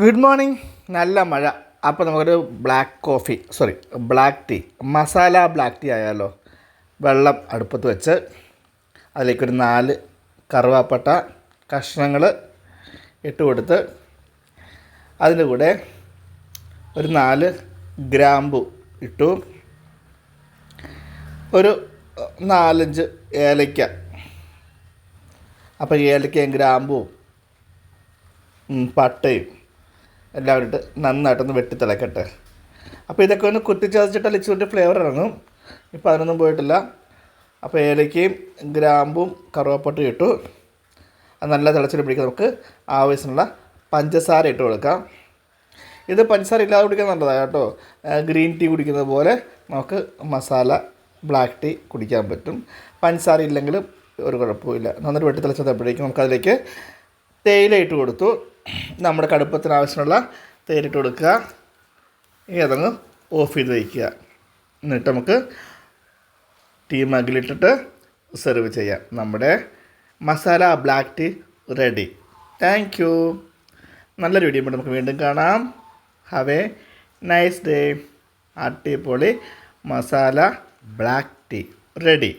Good morning നല്ല മഴ. അപ്പോൾ നമുക്കൊരു black coffee sorry black tea masala black tea ആയാലോ? വെള്ളം അടുപ്പത്ത് വെച്ച് അതിലേക്കൊരു നാല് കറുവാപ്പട്ട കഷ്ണങ്ങൾ ഇട്ട് കൊടുത്ത് അതിന്റെ കൂടെ ഒരു നാല് ഗ്രാമ്പു ഇട്ടു. ഒരു നാലഞ്ച് ഏലയ്ക്ക. അപ്പോൾ ഏലയ്ക്കയും ഗ്രാമ്പും പട്ടയും എല്ലാം ഇട്ട് നന്നായിട്ടൊന്ന് വെട്ടിത്തിളക്കട്ടെ. അപ്പോൾ ഇതൊക്കെ ഒന്ന് കുത്തിച്ചതച്ചിട്ട് ലിച്ചുവിന്റെ ഫ്ലേവർ ഇറങ്ങും. ഇപ്പോൾ അതിനൊന്നും പോയിട്ടില്ല. അപ്പോൾ ഏലയ്ക്കയും ഗ്രാമ്പും കറുവാപ്പട്ടയും ഇട്ടു. അത് നല്ല തിളച്ചിട്ട് പിടിക്കാൻ നമുക്ക് ആവശ്യമുള്ള പഞ്ചസാര ഇട്ട് കൊടുക്കാം. ഇത് പഞ്ചസാര ഇല്ലാതെ കുടിക്കാൻ നല്ലതാണ് കേട്ടോ. ഗ്രീൻ ടീ കുടിക്കുന്നത് പോലെ നമുക്ക് മസാല ബ്ലാക്ക് ടീ കുടിക്കാൻ പറ്റും. പഞ്ചസാര ഇല്ലെങ്കിലും ഒരു കുഴപ്പമില്ല നന്നായിട്ട് വെട്ടി തിളച്ചപ്പോഴേക്കും നമുക്കതിലേക്ക് തേയില ഇട്ട് കൊടുത്തു. നമ്മുടെ കടുപ്പത്തിന് ആവശ്യമുള്ള തേരിട്ട് കൊടുക്കുക. ഏതങ്ങ് ഓഫ് ചെയ്ത് വയ്ക്കുക എന്നിട്ട് നമുക്ക് ടീ മകിലിട്ടിട്ട് സെർവ് ചെയ്യാം. നമ്മുടെ masala black tea ready thank you നല്ലൊരു വീഡിയോ നമുക്ക് വീണ്ടും കാണാം. ഹാവ് എ നൈസ് ഡേ അടിപൊളി മസാല ബ്ലാക്ക് ടീ റെഡി